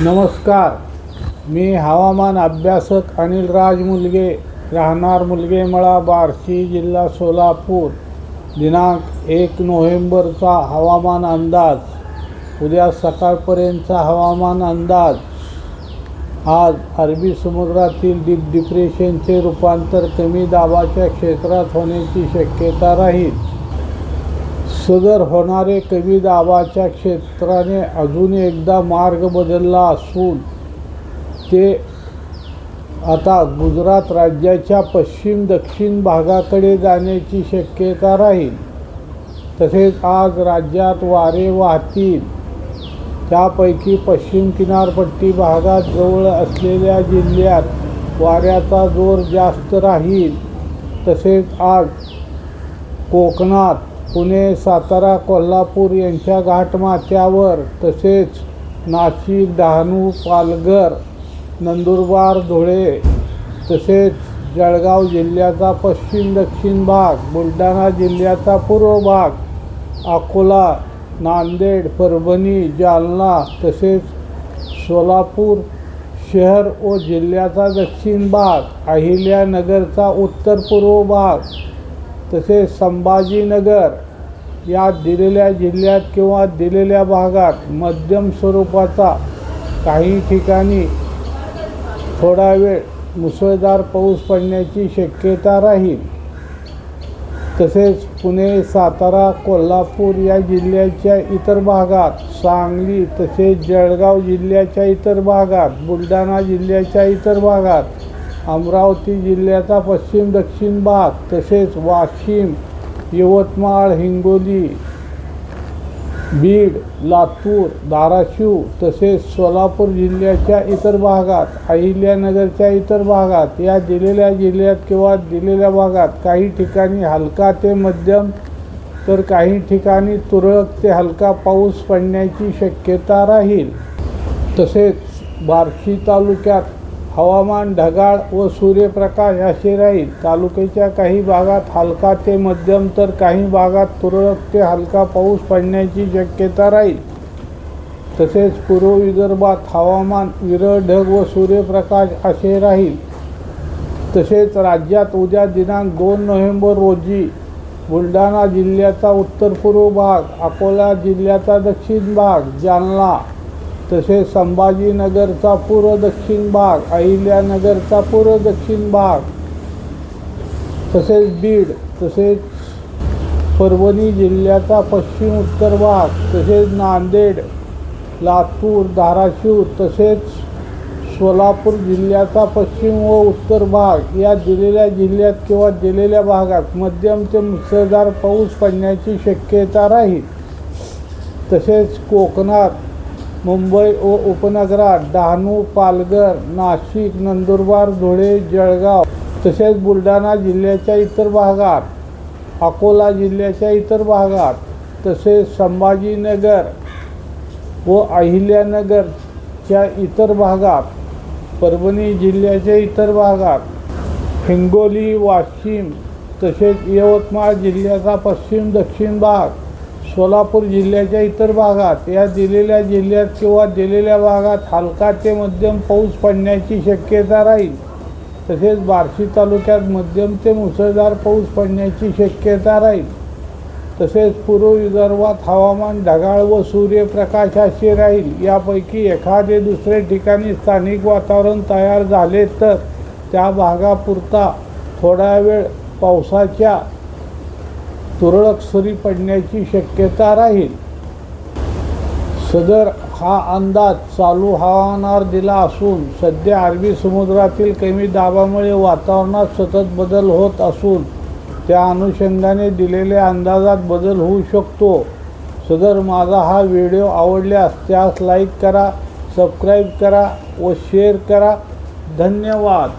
नमस्कार. मी हवामान अभ्यासक अनिल राज मुलगे राहणार मुलगेमळा बार्शी जिल्हा सोलापूर. दिनांक एक नोव्हेंबरचा हवामान अंदाज. उद्या सकाळपर्यंतचा हवामान अंदाज. आज अरबी समुद्रातील डीप डिप्रेशनचे रूपांतर कमी दाबाच्या क्षेत्रात होण्याची शक्यता राहील. सदर होणारे कमी दाबाच्या क्षेत्राने अजून एकदा मार्ग बदलला असून ते आता गुजरात राज्याच्या पश्चिम दक्षिण भागाकडे जाण्याची शक्यता राहील. तसेच आज राज्यात वारे वाहतील. त्यापैकी पश्चिम किनारपट्टी भागात जवळ असलेल्या जिल्ह्यात वाऱ्याचा जोर जास्त राहील. तसेच आज कोकणात पुणे सातारा कोल्हापूर यांच्या घाटमाथ्यावर तसेच नाशिक डहाणू पालघर नंदुरबार धुळे तसेच जळगाव जिल्ह्याचा पश्चिम दक्षिण भाग बुलढाणा जिल्ह्याचा पूर्व भाग अकोला नांदेड परभणी जालना तसेच सोलापूर शहर व जिल्ह्याचा दक्षिण भाग अहिल्यानगरचा उत्तर पूर्व भाग तसेच संभाजीनगर या दिलेल्या जिल्ह्यात किंवा दिलेल्या भागात मध्यम स्वरूपाचा काही ठिकाणी थोडा वेळ मुसळधार पाऊस पडण्याची शक्यता राहील. तसेच पुणे सातारा कोल्हापूर या जिल्ह्याच्या इतर भागात सांगली तसेच जळगाव जिल्ह्याच्या इतर भागात बुलढाणा जिल्ह्याच्या इतर भागात अमरावती जिल्ह्याचा पश्चिम दक्षिण भाग तसेच वाशिम यवतमाळ हिंगोली बीड लातूर धाराशिव तसेच सोलापूर जिल्ह्याच्या इतर भागात अहिल्यानगरच्या इतर भागात या दिलेल्या जिल्ह्यात किंवा दिलेल्या भागात काही ठिकाणी हलका ते मध्यम तर काही ठिकाणी तुरळक ते हलका पाऊस पडण्याची शक्यता राहील. तसेच बार्शी तालुक्यात हवामान ढगाळ व सूर्यप्रकाश असे राहील. तालुक्याच्या काही भागात हलका ते मध्यम तर काही भागात तुरळक ते हलका पाऊस पडण्याची शक्यता राहील. तसेच पूर्व विदर्भात हवामान विरळ ढग व सूर्यप्रकाश असे राहील. तसेच राज्यात उद्या दिनांक दोन नोव्हेंबर रोजी बुलढाणा जिल्ह्याचा उत्तर पूर्व भाग अकोला जिल्ह्याचा दक्षिण भाग जालना तसेच संभाजीनगरचा पूर्व दक्षिण भाग अहिल्यानगरचा पूर्व दक्षिण भाग तसेच बीड तसेच परभणी जिल्ह्याचा पश्चिम उत्तर भाग तसेच नांदेड लातूर धाराशिव तसेच सोलापूर जिल्ह्याचा पश्चिम व उत्तर भाग. या दिलेल्या जिल्ह्यात किंवा दिलेल्या भागात मध्यम ते मुसळधार पाऊस पडण्याची शक्यता राहील. तसेच कोकणात मुंबई व उपनगरात डहाणू पालघर नाशिक नंदुरबार धुळे जळगाव तसेच बुलढाणा जिल्ह्याच्या इतर भागात अकोला जिल्ह्याच्या इतर भागात तसेच संभाजीनगर व अहिल्यानगरच्या इतर भागात परभणी जिल्ह्याच्या इतर भागात हिंगोली वाशिम तसेच यवतमाळ जिल्ह्याचा पश्चिम दक्षिण भाग सोलापूर जिल्ह्याच्या इतर भागात या दिलेल्या जिल्ह्यात किंवा दिलेल्या भागात हलका ते मध्यम पाऊस पडण्याची शक्यता राहील. तसेच बार्शी तालुक्यात मध्यम ते मुसळधार पाऊस पडण्याची शक्यता राहील. तसेच पूर्व विदर्भात हवामान ढगाळ व सूर्यप्रकाश असे राहील. यापैकी एखादे दुसरे ठिकाणी स्थानिक वातावरण तयार झाले तर त्या भागापुरता थोडा वेळ पावसाच्या तुरळक सरी पडण्याची शक्यता राहील. सदर हा अंदाज चालू हवामानावर दिला असून सध्या अरबी समुद्रातील कमी दाबामुळे वातावरणात सतत बदल होत असून त्या अनुषंगाने दिलेल्या अंदाजात बदल होऊ शकतो. सदर माझा हा व्हिडिओ आवडल्यास त्यास लाईक करा सबस्क्राईब करा व शेअर करा. धन्यवाद.